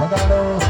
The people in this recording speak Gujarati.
વગાડો